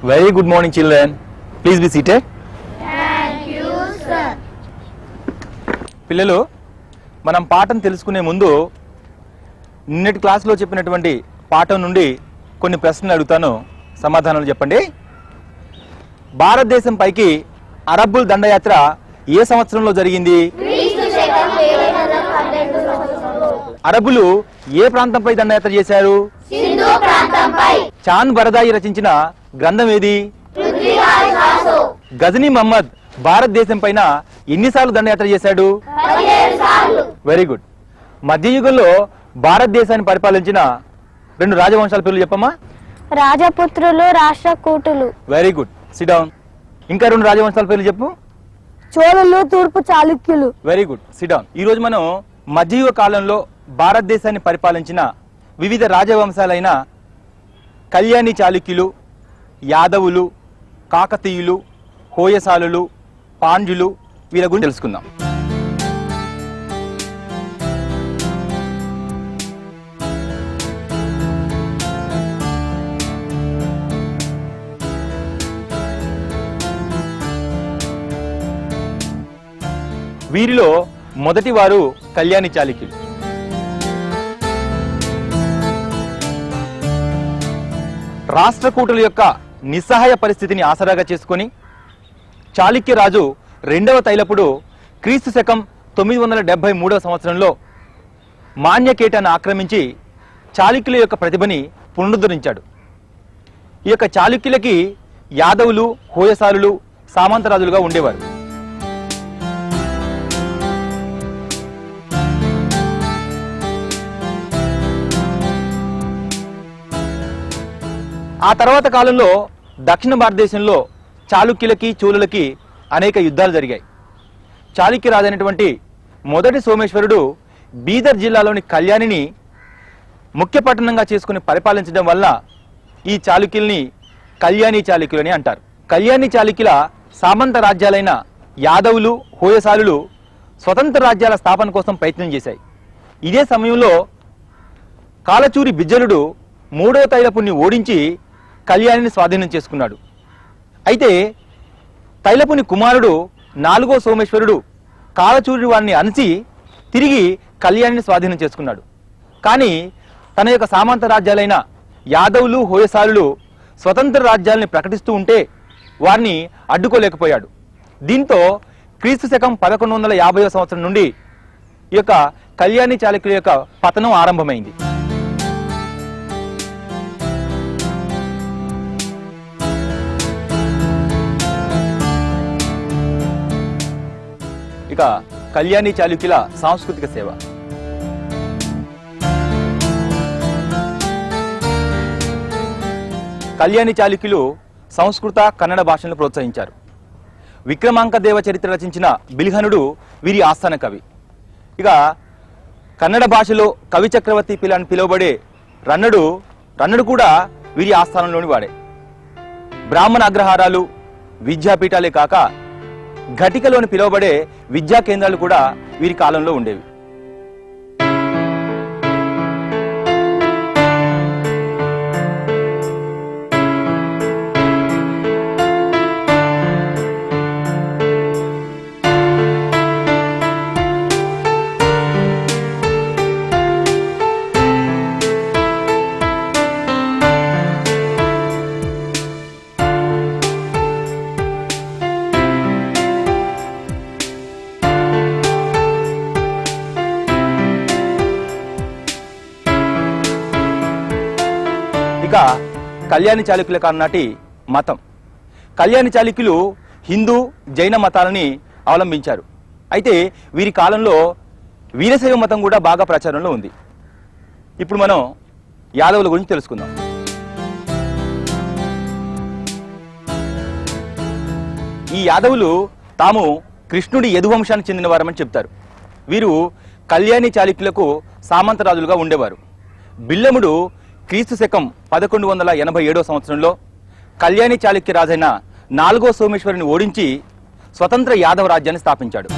Very good morning, children. Please be seated. పిల్లలు మనం పాఠం తెలుసుకునే ముందు నిన్నటి క్లాస్లో చెప్పినటువంటి పాఠం నుండి కొన్ని ప్రశ్నలు అడుగుతాను. సమాధానాలు చెప్పండి. భారతదేశం పైకి అరబ్బుల్ దండయాత్ర ఏ సంవత్సరంలో జరిగింది? అరబ్బులు ఏ ప్రాంతంపై దండయాత్ర చేశారు? చాంద్ బరదాయి రచించిన గ్రంథం ఏది గజనీ మహమ్మద్ భారతదేశం పైన ఎన్నిసార్లు దండయాత్ర చేశాడు? Very good. మధ్యయుగంలో భారతదేశాన్ని పరిపాలించిన రెండు రాజవంశాల పేర్లు చెప్పమ్మా. రాజపుత్రులు రాష్ట్రకూటులు. Very good. సిడౌన్ ఇంకా రెండు రాజవంశాల పేర్లు చెప్పు. చోళులు తూర్పు చాళుక్యులు. Very good. సిడౌన్ ఈ రోజు మనం మధ్యయుగ కాలంలో భారతదేశాన్ని పరిపాలించిన వివిధ రాజవంశాలైన కళ్యాణి చాళుక్యులు యాదవులు కాకతీయులు హోయసాలులు పాండ్యులు వీళ్ళ గురించి తెలుసుకుందాం. వీరిలో మొదటి వారు కళ్యాణి చాళుక్యులు. రాష్ట్రకూటుల యొక్క నిస్సహాయ పరిస్థితిని ఆసరాగా చేసుకొని చాళుక్య రాజు రెండవ తైలపుడు క్రీస్తు శకం తొమ్మిది వందల డెబ్బై మూడవ సంవత్సరంలో మాన్యకేటను ఆక్రమించి చాళుక్యుల యొక్క ప్రతిభని పునరుద్ధరించాడు. ఈ యొక్క చాళుక్యులకి యాదవులు హోయసాలులు సామంతరాజులుగా ఉండేవారు. ఆ తర్వాత కాలంలో దక్షిణ భారతదేశంలో చాళుక్యులకి చూలులకి అనేక యుద్ధాలు జరిగాయి. చాళుక్య రాజైనటువంటి మొదటి సోమేశ్వరుడు బీదర్ జిల్లాలోని కళ్యాణిని ముఖ్య పట్టణంగా చేసుకుని పరిపాలించడం వల్ల ఈ చాళుక్యుల్ని కళ్యాణి చాళుక్యులని అంటారు. కళ్యాణి చాళుక్యుల సామంత రాజ్యాలైన యాదవులు హోయసాలులు స్వతంత్ర రాజ్యాల స్థాపన కోసం ప్రయత్నం చేశాయి. ఇదే సమయంలో కాలచూరి బిజ్జలుడు మూడవ తైలపుణ్ణి ఓడించి కళ్యాణిని స్వాధీనం చేసుకున్నాడు. అయితే తైలపుని కుమారుడు నాలుగో సోమేశ్వరుడు కాలచూరి వారిని అణచి తిరిగి కళ్యాణిని స్వాధీనం చేసుకున్నాడు. కానీ తన యొక్క సామంత రాజ్యాలైన యాదవులు హోయసాలులు స్వతంత్ర రాజ్యాలని ప్రకటిస్తూ ఉంటే వారిని అడ్డుకోలేకపోయాడు. దీంతో క్రీస్తు శకం పదకొండు వందల యాభై సంవత్సరం నుండి ఈ యొక్క కళ్యాణి చాళుక్యుల యొక్క పతనం ఆరంభమైంది. ఇక కళ్యాణి చాళుక్యుల సాంస్కృతిక సేవ. కళ్యాణి చాళుక్యులు సంస్కృత కన్నడ భాషలను ప్రోత్సహించారు. విక్రమాంక దేవ చరిత్ర రచించిన బిల్హనుడు వీరి ఆస్థాన కవి. ఇక కన్నడ భాషలో కవి చక్రవర్తి పిల్ల అని పిలువబడే రన్నడు రన్నడు కూడా వీరి ఆస్థానంలోని వాడే. బ్రాహ్మణ అగ్రహారాలు విద్యాపీఠాలే కాక ఘటికలోని పిలువబడే విద్యా కేంద్రాలు కూడా వీరి కాలంలో ఉండేవి. కళ్యాణి చాళుక్యుల కానాటి మతం. కళ్యాణి చాళుక్యులు హిందూ జైన మతాలని అవలంబించారు. అయితే వీరి కాలంలో వీరశైవ మతం కూడా బాగా ప్రచారంలో ఉంది. ఇప్పుడు మనం యాదవుల గురించి తెలుసుకుందాం. ఈ యాదవులు తాము కృష్ణుడి యదువంశానికి చెందిన వారమని చెప్తారు. వీరు కళ్యాణి చాళుక్యులకు సామంతరాజులుగా ఉండేవారు. బిల్లముడు క్రీస్తు శకం పదకొండు వందల ఎనభై ఏడో సంవత్సరంలో కళ్యాణి చాళుక్య రాజైన నాలుగో సోమేశ్వరుని ఓడించి స్వతంత్ర యాదవ రాజ్యాన్ని స్థాపించాడు.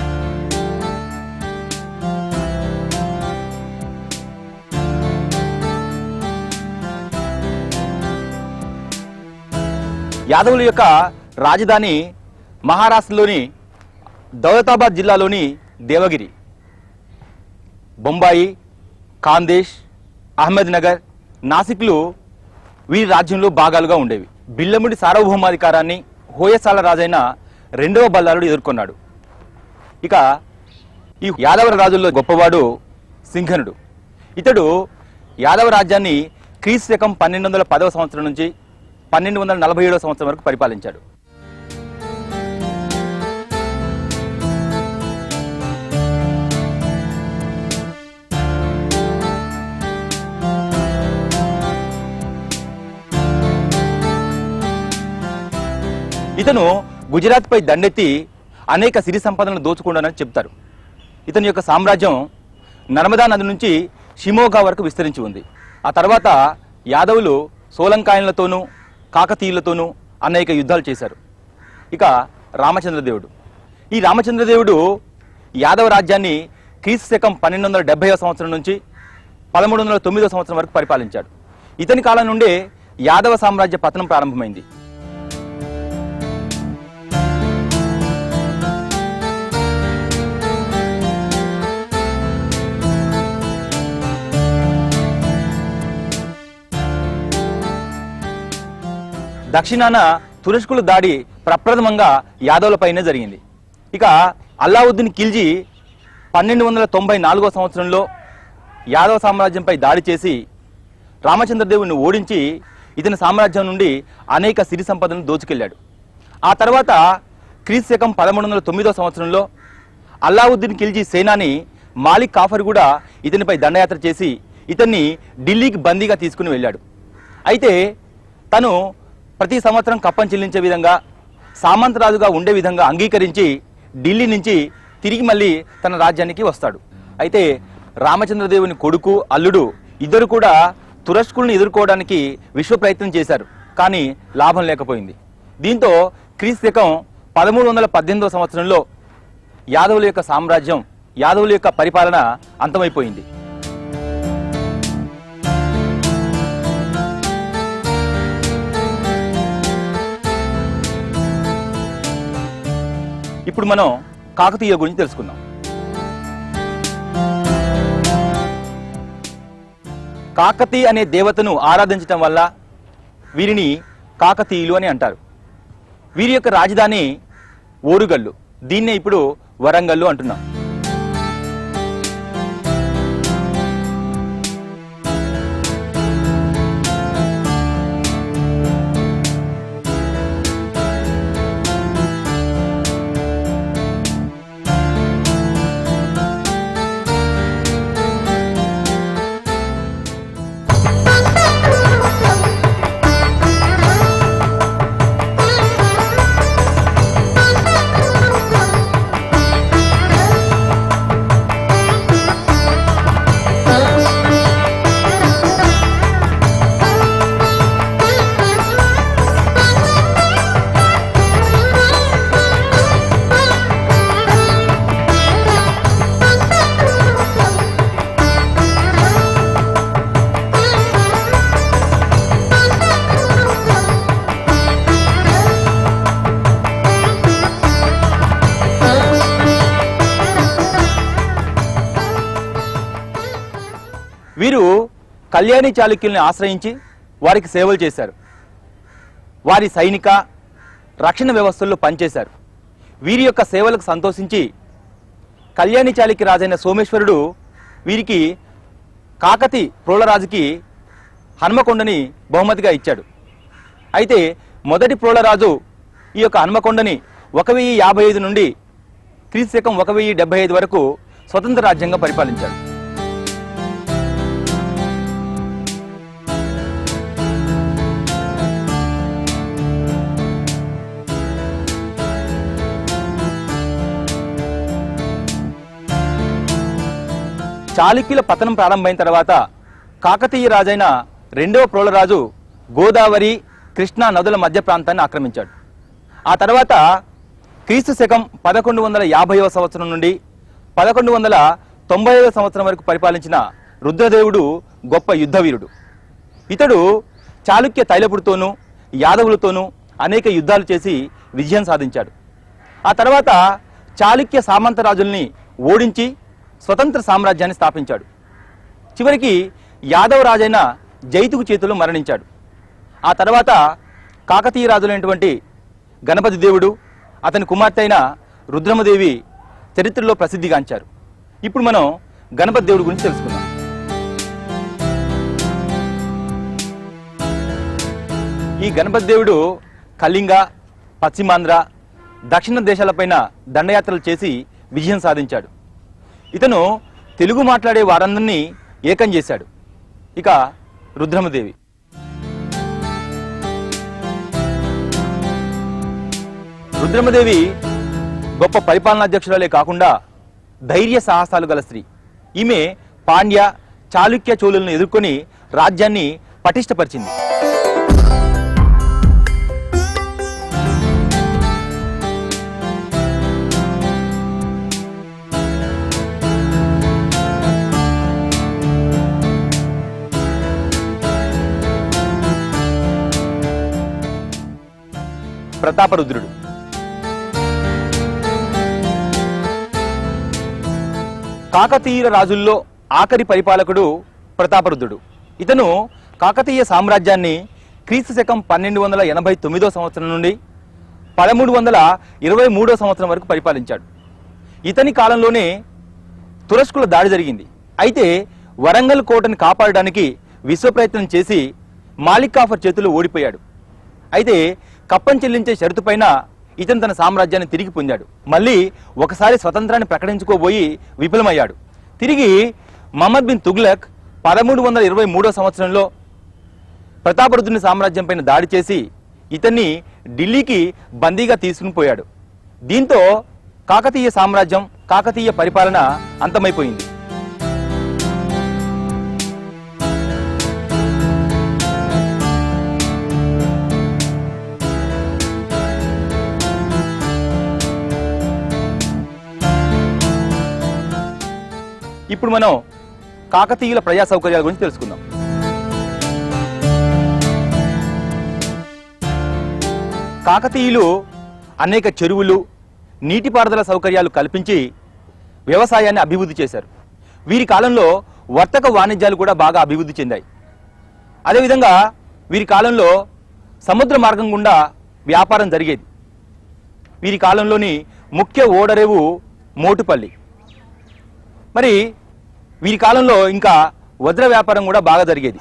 యాదవుల యొక్క రాజధాని మహారాష్ట్రలోని దౌలతాబాద్ జిల్లాలోని దేవగిరి బొంబాయి కాందేశ్ అహ్మద్నగర్ నాసిక్లు వీరి రాజ్యంలో భాగాలుగా ఉండేవి. బిల్లముడి సార్వభౌమాధికారాన్ని హోయసాల రాజైన రెండవ బల్లారుడు ఎదుర్కొన్నాడు. ఇక ఈ యాదవ రాజుల్లో గొప్పవాడు సింఘనుడు ఇతడు యాదవ రాజ్యాన్ని క్రీస్తు శకం పన్నెండు వందల పదవ సంవత్సరం నుంచి పన్నెండు వందల నలభై ఏడవ సంవత్సరం వరకు పరిపాలించాడు. ఇతను గుజరాత్ పై దండెత్తి అనేక సిరి సంపదలను దోచుకున్నాడని చెప్తారు. ఇతని యొక్క సామ్రాజ్యం నర్మదా నది నుంచి షిమోగా వరకు విస్తరించి ఉంది. ఆ తర్వాత యాదవులు సోలంకాయన్లతోనూ కాకతీయులతోనూ అనేక యుద్ధాలు చేశారు. ఇక రామచంద్రదేవుడు. ఈ రామచంద్రదేవుడు యాదవ రాజ్యాన్ని క్రీస్తు శకం పన్నెండు వందల డెబ్బై సంవత్సరం నుంచి పదమూడు వందల తొమ్మిదో సంవత్సరం వరకు పరిపాలించాడు. ఇతని కాలం నుండే యాదవ సామ్రాజ్య పతనం ప్రారంభమైంది. దక్షిణాన తురష్కుల దాడి ప్రప్రథమంగా యాదవులపైనే జరిగింది. ఇక అల్లావుద్దీన్ ఖిల్జీ పన్నెండు వందల తొంభై నాలుగో సంవత్సరంలో యాదవ సామ్రాజ్యంపై దాడి చేసి రామచంద్రదేవుని ఓడించి ఇతని సామ్రాజ్యం నుండి అనేక సిరి సంపదను దోచుకెళ్ళాడు ఆ తర్వాత క్రీస్తు శకం పదమూడు వందల తొమ్మిదో సంవత్సరంలో అల్లావుద్దీన్ ఖిల్జీ సేనాని మాలిక్ కాఫర్ కూడా ఇతనిపై దండయాత్ర చేసి ఇతన్ని ఢిల్లీకి బందీగా తీసుకుని వెళ్ళాడు. అయితే తను ప్రతి సంవత్సరం కప్పం చెల్లించే విధంగా సామంతరాజుగా ఉండే విధంగా అంగీకరించి ఢిల్లీ నుంచి తిరిగి మళ్ళీ తన రాజ్యానికి వస్తాడు. అయితే రామచంద్రదేవుని కొడుకు అల్లుడు ఇద్దరు కూడా తురస్కుల్ని ఎదుర్కోవడానికి విశ్వ ప్రయత్నం చేశారు కానీ లాభం లేకపోయింది. దీంతో క్రీస్తు శకం పదమూడు వందల పద్దెనిమిదవ సంవత్సరంలో యాదవుల యొక్క సామ్రాజ్యం యాదవుల యొక్క పరిపాలన అంతమైపోయింది. ఇప్పుడు మనం కాకతీయ గురించి తెలుసుకుందాం. కాకతి అనే దేవతను ఆరాధించటం వల్ల వీరిని కాకతీయులు అని అంటారు. వీరి యొక్క రాజధాని ఓరుగల్లు. దీన్నే ఇప్పుడు వరంగల్లు అంటున్నాం. కళ్యాణి చాళుక్యుల్ని ఆశ్రయించి వారికి సేవలు చేశారు. వారి సైనిక రక్షణ వ్యవస్థల్లో పనిచేశారు. వీరి యొక్క సేవలకు సంతోషించి కళ్యాణి చాళుక్య రాజైన సోమేశ్వరుడు వీరికి కాకతి ప్రోళరాజుకి హనుమకొండని బహుమతిగా ఇచ్చాడు. అయితే మొదటి ప్రోళరాజు ఈ యొక్క హనుమకొండని ఒక వెయ్యి యాభై ఐదు నుండి క్రీస్తు శకం ఒక వెయ్యి డెబ్బై ఐదు వరకు స్వతంత్ర రాజ్యంగా పరిపాలించాడు. చాళుక్యుల పతనం ప్రారంభమైన తర్వాత కాకతీయ రాజైన రెండవ ప్రోళరాజు గోదావరి కృష్ణా నదుల మధ్య ప్రాంతాన్ని ఆక్రమించాడు. ఆ తర్వాత క్రీస్తు శకం పదకొండు వందల యాభైవ సంవత్సరం నుండి పదకొండు వందల తొంభైవ సంవత్సరం వరకు పరిపాలించిన రుద్రదేవుడు గొప్ప యుద్ధవీరుడు. ఇతడు చాళుక్య తైలపుడితోనూ యాదవులతోనూ అనేక యుద్ధాలు చేసి విజయం సాధించాడు. ఆ తర్వాత చాళుక్య సామంత రాజుల్ని ఓడించి స్వతంత్ర సామ్రాజ్యాన్ని స్థాపించాడు. చివరికి యాదవ రాజైన జైతుకు చేతిలో మరణించాడు. ఆ తర్వాత కాకతీయ రాజులైనటువంటి గణపతి దేవుడు అతని కుమార్తె అయిన రుద్రమదేవి చరిత్రలో ప్రసిద్ధిగాంచారు. ఇప్పుడు మనం గణపతి దేవుడి గురించి తెలుసుకుందాం. ఈ గణపతి దేవుడు కళింగ పశ్చిమాంధ్ర దక్షిణ దేశాలపైన దండయాత్రలు చేసి విజయం సాధించాడు. ఇతను తెలుగు మాట్లాడే వారందరినీ ఏకం చేశాడు. ఇక రుద్రమదేవి. రుద్రమదేవి గొప్ప పరిపాలనాధ్యక్షురాలే కాకుండా ధైర్య సాహసాలు గల స్త్రీ. ఈమె పాండ్య చాళుక్య చోళులను ఎదుర్కొని రాజ్యాన్ని పటిష్టపరిచింది ప్రతాపరుద్రుడు. కాకతీయుల రాజుల్లో ఆఖరి పరిపాలకుడు ప్రతాపరుద్రుడు. ఇతను కాకతీయ సామ్రాజ్యాన్ని క్రీస్తు శకం పన్నెండు వందల ఎనభై తొమ్మిదో సంవత్సరం నుండి పదమూడు వందల ఇరవై మూడో సంవత్సరం వరకు పరిపాలించాడు. ఇతని కాలంలోనే తురస్కుల దాడి జరిగింది. అయితే వరంగల్ కోటను కాపాడడానికి విశ్వ ప్రయత్నం చేసి మాలిక్ కాఫర్ చేతులు ఓడిపోయాడు. అయితే కప్పం చెల్లించే షరతుపైన ఇతను తన సామ్రాజ్యాన్ని తిరిగి పొందాడు. మళ్ళీ ఒకసారి స్వతంత్రాన్ని ప్రకటించుకోబోయి విఫలమయ్యాడు. తిరిగి మహమ్మద్ బిన్ తుగ్లక్ పదమూడు వందల ఇరవై మూడో సంవత్సరంలో ప్రతాపరుద్రుని సామ్రాజ్యం పైన దాడి చేసి ఇతన్ని ఢిల్లీకి బందీగా తీసుకుని పోయాడు. దీంతో కాకతీయ సామ్రాజ్యం కాకతీయ పరిపాలన అంతమైపోయింది. ఇప్పుడు మనం కాకతీయుల ప్రజా సౌకర్యాల గురించి తెలుసుకుందాం. కాకతీయులు అనేక చెరువులు నీటిపారుదల సౌకర్యాలు కల్పించి వ్యవసాయాన్ని అభివృద్ధి చేశారు. వీరి కాలంలో వర్తక వాణిజ్యాలు కూడా బాగా అభివృద్ధి చెందాయి. అదేవిధంగా వీరి కాలంలో సముద్ర మార్గం గుండా వ్యాపారం జరిగేది. వీరి కాలంలోని ముఖ్య ఓడరేవు మోటుపల్లి. మరి వీరి కాలంలో ఇంకా వజ్ర వ్యాపారం కూడా బాగా జరిగేది.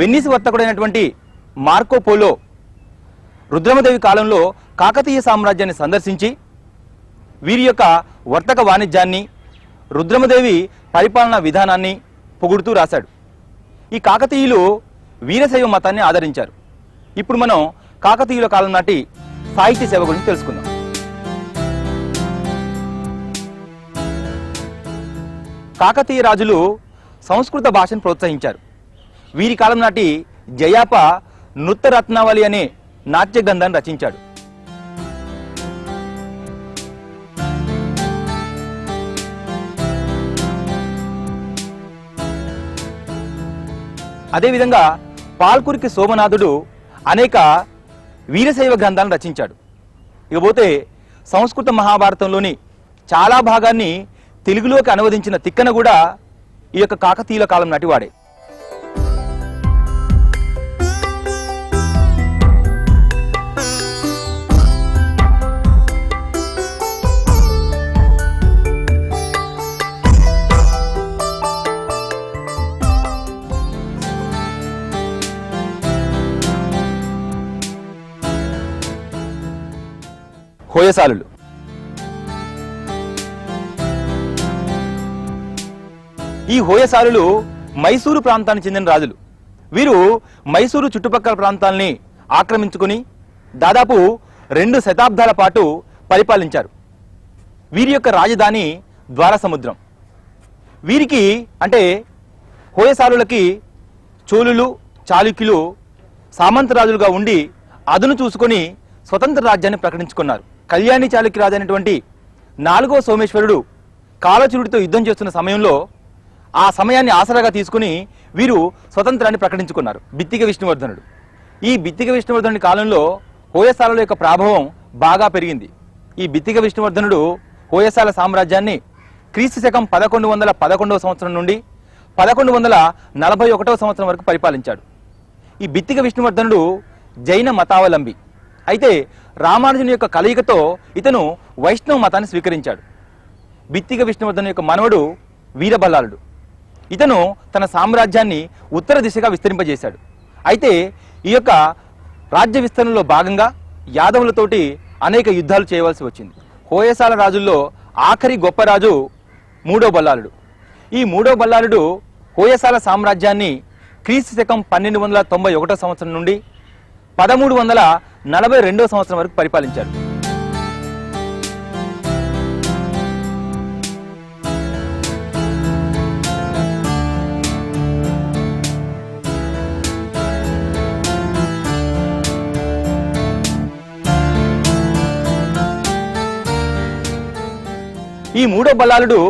వెన్నిస్ వర్తకుడైనటువంటి మార్కోపోలో రుద్రమదేవి కాలంలో కాకతీయ సామ్రాజ్యాన్ని సందర్శించి వీరి యొక్క వర్తక వాణిజ్యాన్ని రుద్రమదేవి పరిపాలనా విధానాన్ని పొగుడుతూ రాశాడు. ఈ కాకతీయులు వీరశైవ మతాన్ని ఆదరించారు. ఇప్పుడు మనం కాకతీయుల కాలం నాటి సాహిత్య సేవ గురించి తెలుసుకుందాం. కాకతీయ రాజులు సంస్కృత భాషను ప్రోత్సహించారు. వీరి కాలం నాటి జయాప నృత్యరత్నావళి అనే నాట్య గ్రంథాన్ని రచించాడు. అదేవిధంగా పాల్కురికి సోమనాథుడు అనేక వీరశైవ గ్రంథాలను రచించాడు. ఇకపోతే సంస్కృత మహాభారతంలోని చాలా భాగాన్ని తెలుగులోకి అనువదించిన తిక్కన కూడా ఈ యొక్క కాకతీయుల కాలం నాటివాడే హోయసాలులు. ఈ హోయసాలులు మైసూరు ప్రాంతానికి చెందిన రాజులు. వీరు మైసూరు చుట్టుపక్కల ప్రాంతాల్ని ఆక్రమించుకుని దాదాపు రెండు శతాబ్దాల పాటు పరిపాలించారు. వీరి యొక్క రాజధాని ద్వార సముద్రం వీరికి అంటే హోయసాలులకి చోళులు చాళుక్యులు సామంతరాజులుగా ఉండి అదును చూసుకొని స్వతంత్ర రాజ్యాన్ని ప్రకటించుకున్నారు. కళ్యాణి చాళుక్యరాజు అనేటువంటి నాలుగో సోమేశ్వరుడు కాలచురుడితో యుద్ధం చేస్తున్న సమయంలో ఆ సమయాన్ని ఆసరాగా తీసుకుని వీరు స్వతంత్రాన్ని ప్రకటించుకున్నారు. బిత్తిక విష్ణువర్ధనుడు. ఈ బిత్తిక విష్ణువర్ధనుడి కాలంలో హోయసాల యొక్క ప్రాభవం బాగా పెరిగింది. ఈ బిత్తిక విష్ణువర్ధనుడు హోయసాల సామ్రాజ్యాన్ని క్రీస్తు శకం పదకొండు వందల పదకొండవ సంవత్సరం నుండి పదకొండు వందల నలభై ఒకటవ సంవత్సరం వరకు పరిపాలించాడు. ఈ బిత్తిక విష్ణువర్ధనుడు జైన మతావలంబి. అయితే రామానుజుని యొక్క కలయికతో ఇతను వైష్ణవ మతాన్ని స్వీకరించాడు. బిత్తిక విష్ణువర్ధన్ యొక్క మనవడు వీరబల్లాలుడు. ఇతను తన సామ్రాజ్యాన్ని ఉత్తర దిశగా విస్తరింపజేశాడు. అయితే ఈ యొక్క రాజ్య విస్తరణలో భాగంగా యాదవులతోటి అనేక యుద్ధాలు చేయవలసి వచ్చింది. హోయసాల రాజుల్లో ఆఖరి గొప్ప రాజు మూడో బల్లాలుడు. ఈ మూడో బల్లాలుడు హోయసాల సామ్రాజ్యాన్ని క్రీస్తు శకం పన్నెండు వందల తొంభై ఒకటో సంవత్సరం నుండి పదమూడు వందల నలభై రెండో సంవత్సరం వరకు పరిపాలించాడు ఈ మూడో బల్లాలుడు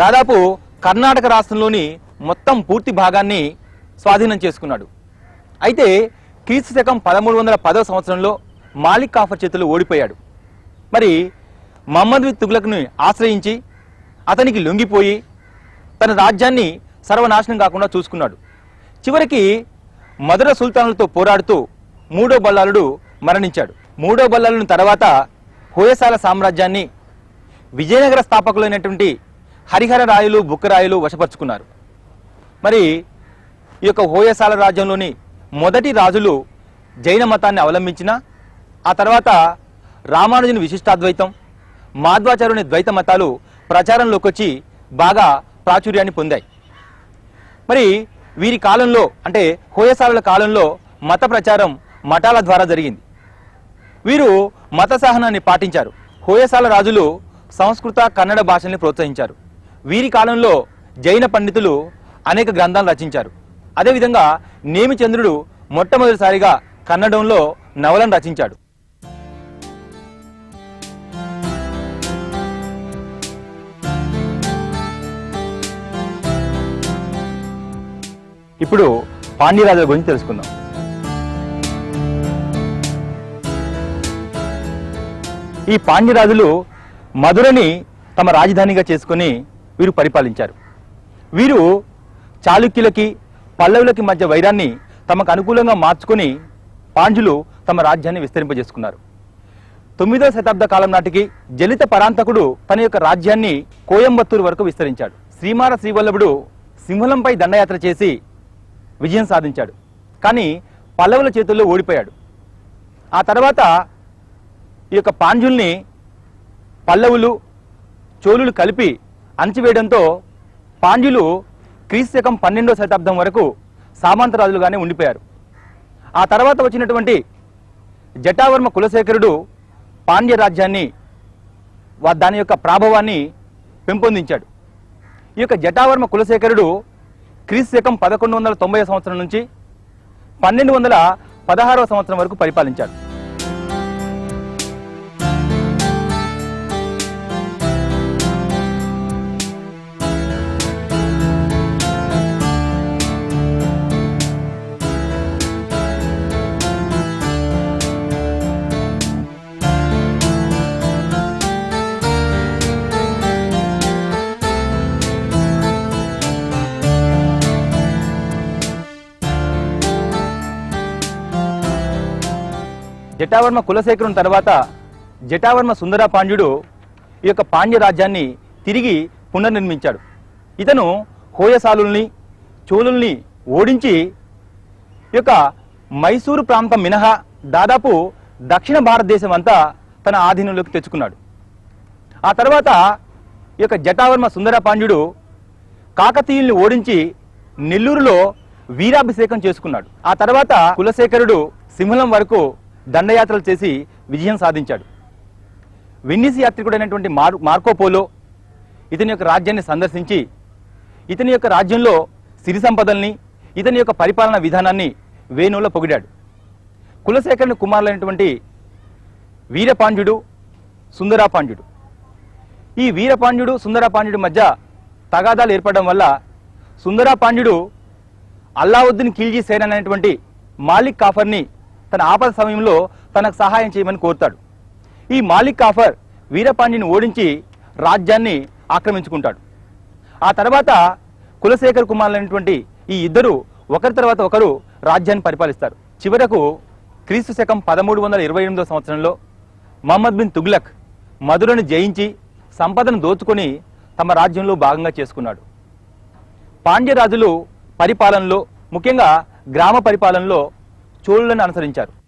దాదాపు కర్ణాటక రాష్ట్రంలోని మొత్తం పూర్తి భాగాన్ని స్వాధీనం చేసుకున్నాడు. అయితే క్రీస్తు శకం పదమూడు వందల పదో సంవత్సరంలో మాలిక్ కాఫర్ చేతులు ఓడిపోయాడు. మరి మహమ్మద్ తుగ్లక్ను ఆశ్రయించి అతనికి లొంగిపోయి తన రాజ్యాన్ని సర్వనాశనం కాకుండా చూసుకున్నాడు. చివరికి మధుర సుల్తానులతో పోరాడుతూ మూడో బల్లాలుడు మరణించాడు. మూడో బల్లాలుని తర్వాత హోయసాల సామ్రాజ్యాన్ని విజయనగర స్థాపకులైనటువంటి హరిహర రాయలు బుక్కరాయలు వశపరుచుకున్నారు. మరి ఈ యొక్క హోయసాల రాజ్యంలోని మొదటి రాజులు జైన మతాన్ని అవలంబించిన ఆ తర్వాత రామానుజుని విశిష్టాద్వైతం మాధ్వాచార్యుని ద్వైత మతాలు ప్రచారంలోకి వచ్చి బాగా ప్రాచుర్యాన్ని పొందాయి. మరి వీరి కాలంలో అంటే హోయసాలల కాలంలో మత ప్రచారం మఠాల ద్వారా జరిగింది. వీరు మత సహనాన్ని పాటించారు. హోయసాల రాజులు సంస్కృత కన్నడ భాషల్ని ప్రోత్సహించారు. వీరి కాలంలో జైన పండితులు అనేక గ్రంథాలు రచించారు. అదేవిధంగా నేమిచంద్రుడు మొట్టమొదటిసారిగా కన్నడంలో నవలను రచించాడు. ఇప్పుడు పాండ్యరాజుల గురించి తెలుసుకుందాం. ఈ పాండ్యరాజులు మధురని తమ రాజధానిగా చేసుకుని వీరు పరిపాలించారు. వీరు చాళుక్యులకి పల్లవులకి మధ్య వైరాన్ని తమకు అనుకూలంగా మార్చుకొని పాండ్యులు తమ రాజ్యాన్ని విస్తరింపజేసుకున్నారు. తొమ్మిదవ శతాబ్ద కాలం నాటికి జలిత పరాంతకుడు తన యొక్క రాజ్యాన్ని కోయంబత్తూరు వరకు విస్తరించాడు. శ్రీమార శ్రీవల్లభుడు సింహలంపై దండయాత్ర చేసి విజయం సాధించాడు. కానీ పల్లవుల చేతుల్లో ఓడిపోయాడు. ఆ తర్వాత ఈ యొక్క పాండ్యుల్ని పల్లవులు చోళులు కలిపి అణచివేయడంతో పాండ్యులు క్రీస్తుశకం పన్నెండో శతాబ్దం వరకు సామంతరాజులుగానే ఉండిపోయారు. ఆ తర్వాత వచ్చినటువంటి జటావర్మ కులశేఖరుడు పాండ్య రాజ్యాన్ని వా- దాని యొక్క ప్రాభవాన్ని పెంపొందించాడు. ఈ యొక్క జటావర్మ కులశేఖరుడు క్రీస్తు శకం పదకొండు వందల తొంభై సంవత్సరం నుంచి పన్నెండు వందల పదహారవ సంవత్సరం వరకు పరిపాలించాడు. జటావర్మ కులశేఖరుని తర్వాత జటావర్మ సుందర పాండ్యుడు ఈ యొక్క పాండ్య రాజ్యాన్ని తిరిగి పునర్నిర్మించాడు. ఇతను హోయసాలుల్ని చోళుల్ని ఓడించి ఈ యొక్క మైసూరు ప్రాంతం మినహా దాదాపు దక్షిణ భారతదేశం అంతా తన ఆధీనంలోకి తెచ్చుకున్నాడు. ఆ తర్వాత ఈ యొక్క జటావర్మ సుందర పాండ్యుడు కాకతీయుల్ని ఓడించి నెల్లూరులో వీరాభిషేకం చేసుకున్నాడు. ఆ తర్వాత కులశేఖరుడు సింహలం వరకు దండయాత్రలు చేసి విజయం సాధించాడు. వెన్నిసి యాత్రికుడైనటువంటి మార్ మార్కోపోలో ఇతని యొక్క రాజ్యాన్ని సందర్శించి ఇతని యొక్క రాజ్యంలో సిరి సంపదల్ని ఇతని యొక్క పరిపాలన విధానాన్ని వేణువులో పొగిడాడు. కులశేఖరుని కుమారులైనటువంటి వీరపాండ్యుడు సుందరాపాండ్యుడు. ఈ వీరపాండ్యుడు సుందరాపాండ్యుడి మధ్య తగాదాలు ఏర్పడడం వల్ల సుందరాపాండ్యుడు అల్లావుద్దీన్ ఖిల్జీ సేన అనేటువంటి మాలిక్ కాఫర్ని తన ఆపద సమయంలో తనకు సహాయం చేయమని కోరుతాడు. ఈ మాలిక్ కాఫర్ వీరపాండ్యని ఓడించి రాజ్యాన్ని ఆక్రమించుకుంటాడు. ఆ తర్వాత కులశేఖర్ కుమారులైనటువంటి ఈ ఇద్దరు ఒకరి తర్వాత ఒకరు రాజ్యాన్ని పరిపాలిస్తారు. చివరకు క్రీస్తు శకం పదమూడు వందల ఇరవై ఎనిమిదో సంవత్సరంలో మహమ్మద్ బిన్ తుగ్లక్ మధురను జయించి సంపదను దోచుకొని తమ రాజ్యంలో భాగంగా చేసుకున్నాడు. పాండ్యరాజులు పరిపాలనలో ముఖ్యంగా గ్రామ పరిపాలనలో చోళులను అనుసరించారు.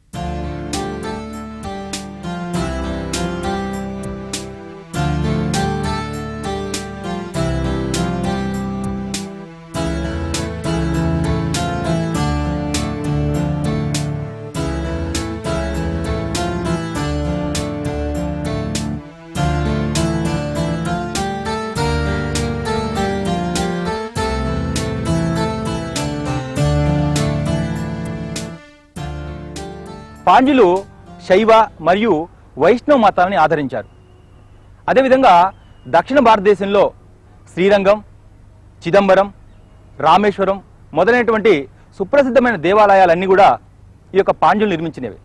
పాండ్యులు శైవ మరియు వైష్ణవ మతాలని ఆదరించారు. అదేవిధంగా దక్షిణ భారతదేశంలో శ్రీరంగం చిదంబరం రామేశ్వరం మొదలైనటువంటి సుప్రసిద్ధమైన దేవాలయాలన్నీ కూడా ఈ యొక్క పాండ్యులు నిర్మించినవి.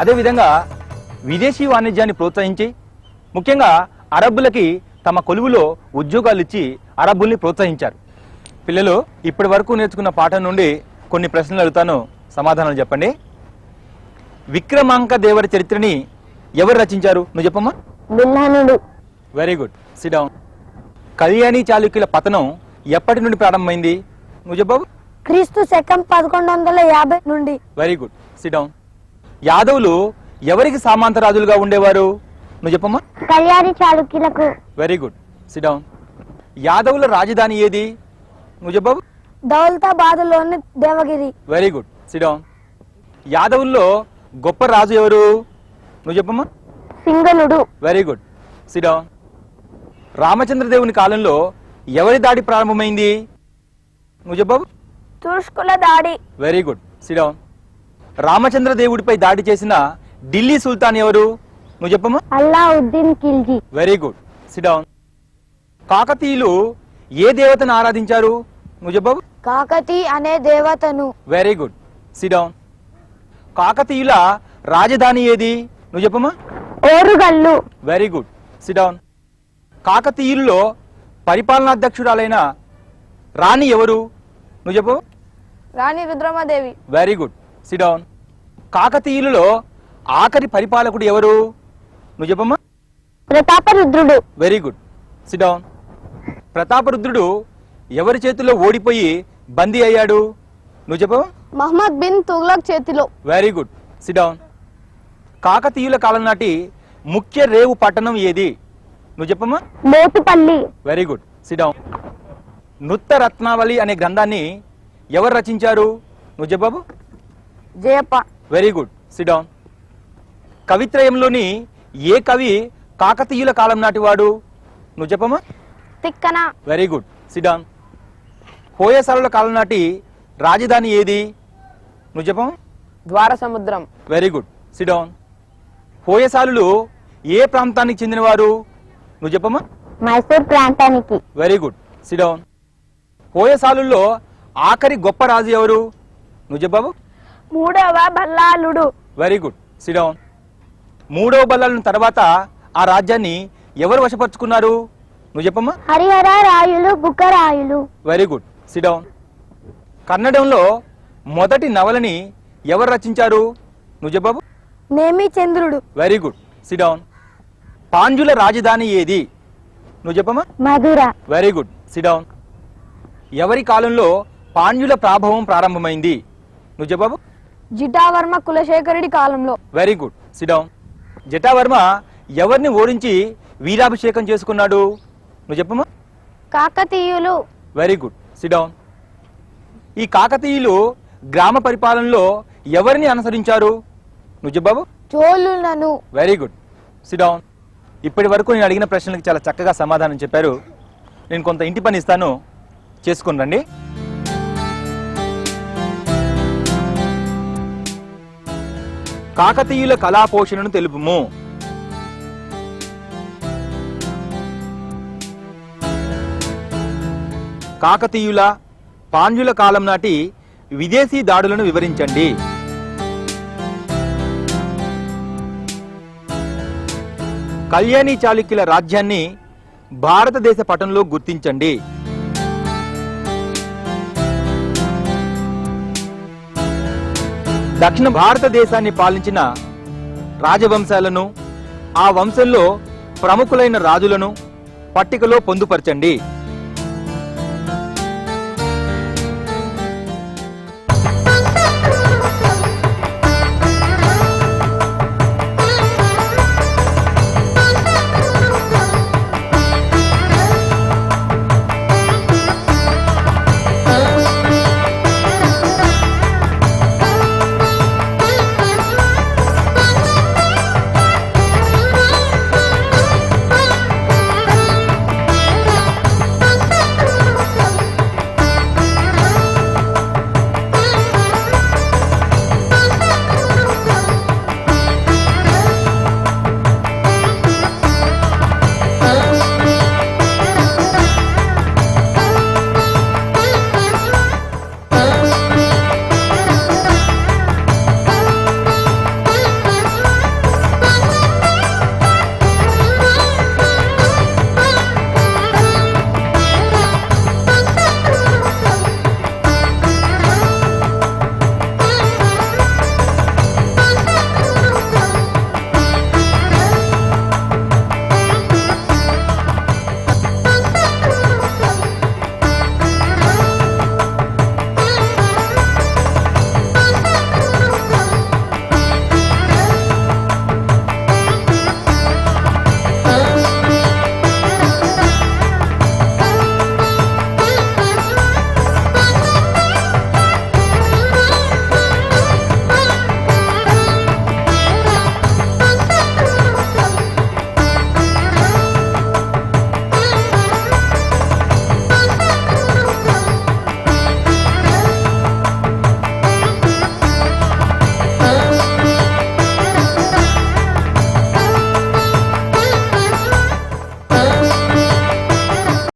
అదేవిధంగా విదేశీ వాణిజ్యాన్ని ప్రోత్సహించి ముఖ్యంగా అరబ్బులకి తమ కొలువులో ఉద్యోగాలు ఇచ్చి అరబ్బుల్ని ప్రోత్సహించారు. పిల్లలు ఇప్పటి వరకు నేర్చుకున్న పాఠం నుండి కొన్ని ప్రశ్నలు అడుగుతాను. సమాధానాలు చెప్పండి. విక్రమాంక దేవర చరిత్రని ఎవరు రచించారు? నువ్వు చెప్పమ్మా. Very good sit down Kalyani చాళుక్యుల పతనం ఎప్పటి నుండి ప్రారంభమైంది? నువ్వు చెప్పావు? క్రీస్తు శకం పదకొండు వందల యాభై నుండి. వెరీ గుడ్ సిడౌన్ యాదవులు ఎవరికి సామంతరాజులుగా ఉండేవారు? నువ్వు చెప్పమ్మా. కళ్యాణి చాళుక్యులకు. వెరీ గుడ్ సిడౌన్ యాదవుల రాజధాని ఏది? నువ్వు చెప్పావు దౌలతాబాదులోని Devagiri. Very good sit down యాదవుల్లో గొప్ప రాజు ఎవరు? నువ్వు చెప్పమ్మా. సింగనుడు. వెరీ గుడ్ సిడౌన్ రామచంద్రదేవుని కాలంలో ఎవరి దాడి ప్రారంభమైంది? నువ్వు చెప్పావు తుర్ష్కుల దాడి. వెరీ గుడ్ సిడౌన్ రామచంద్ర దేవుడిపై దాడి చేసిన ఢిల్లీ సుల్తాన్ ఎవరు? నువ్వు చెప్పమ్మా. Alauddin Khilji. Very good sit down కాకతీయులు ఏ దేవతను ఆరాధించారు? నువ్వు చెప్పవు కాకతి అనే దేవతను. వెరీ గుడ్ సిడౌన్ కాకతీయుల రాజధాని ఏది? నువ్వు చెప్పమ్మా. Orugallu. Very good sit down కాకతీయుల్లో పరిపాలనాధ్యక్షురాలైన రాణి ఎవరు? నువ్వు చెప్పు రాణి Rudramadevi. Very good sit down కాకతీయులలో ఆఖరి పరిపాలకుడు ఎవరు? నువ్వు చెప్పమ్మా. ప్రతాపరుద్రుడు. వెరీ గుడ్ సిడౌన్ ప్రతాపరుద్రుడు ఎవరి చేతిలో ఓడిపోయి బందీ అయ్యాడు? నువ్వు చెప్పు మహమ్మద్ బిన్ తుగ్లక్ చేతిలో. వెరీ గుడ్ సిడౌన్ కాకతీయుల కాలం నాటి ముఖ్య రేవు పట్టణం ఏది? నువ్వు చెప్పమ్మా. మోతుపల్లి. వెరీ గుడ్ సిడౌన్ నృత్య రత్నావళి అనే గ్రంథాన్ని ఎవరు రచించారు? నువ్వు చెప్పావు Jayappa. Very good sit down కవిత్రయంలోని ఏ కవి కాకతీయుల కాలం నాటివాడు నువ్వు చెప్పమ్మా. Tikkana. Very good sit down హోయసాలుల కాలం నాటి రాజధాని ఏది? నువ్వు చెప్పమ్మా. Dwara Samudram very good sit down హోయసాలులు ఏ ప్రాంతానికి చెందినవారు? నువ్వు చెప్పమ్మా. మైసూర్ ప్రాంతానికి. వెరీ గుడ్ సిడౌన్ హోయసాలుల్లో ఆఖరి గొప్ప రాజు ఎవరు? నువ్వు చెప్పావు మూడవ బల్లాలుడు. వెరీ గుడ్ సిడౌన్ మూడవ బల్లాలను తర్వాత ఆ రాజ్యాన్ని ఎవరు వశపరుచుకున్నారు? నువ్వు చెప్పమ్మా. Harihara Rayulu Bukkarayulu very good sit down కన్నడంలో మొదటి నవలని ఎవరు రచించారు? నువ్వు చెప్పావు నేమి చంద్రుడు. వెరీ గుడ్ సిడౌన్ పాండ్యుల రాజధాని ఏది? నువ్వు చెప్పమ్మా. మధుర. వెరీ గుడ్ సిడౌన్ ఎవరి కాలంలో పాండ్యుల ప్రాభవం ప్రారంభమైంది? నువ్వు చెప్పావు జిటావర్మ కులశేఖరుడి కాలంలో. వెరీ గుడ్ సిడౌన్ జటావర్మ ఎవరిని ఓడించి వీరాభిషేకం చేసుకున్నాడు? నువ్వు చెప్పమ్మా. కాకతీయులు. వెరీ గుడ్ సిడౌన్ ఈ కాకతీయులు గ్రామ పరిపాలనలో ఎవరిని అనుసరించారు? నువ్వు చెప్పావు? చోళులను. వెరీ గుడ్ సిడౌన్ ఇప్పటి వరకు నేను అడిగిన ప్రశ్నలకు చాలా చక్కగా సమాధానం చెప్పారు. నేను కొంత ఇంటి పని ఇస్తాను. చేసుకుని రండి. కాకతీయుల కళా పోషణను తెలుపుము. కాకతీయుల పాండ్యుల కాలం నాటి విదేశీ దాడులను వివరించండి. కళ్యాణి చాళుక్యుల రాజ్యాన్ని భారతదేశ పటంలో గుర్తించండి. దక్షిణ భారతదేశాన్ని పాలించిన రాజవంశాలను ఆ వంశంలో ప్రముఖులైన రాజులను పట్టికలో పొందుపరచండి.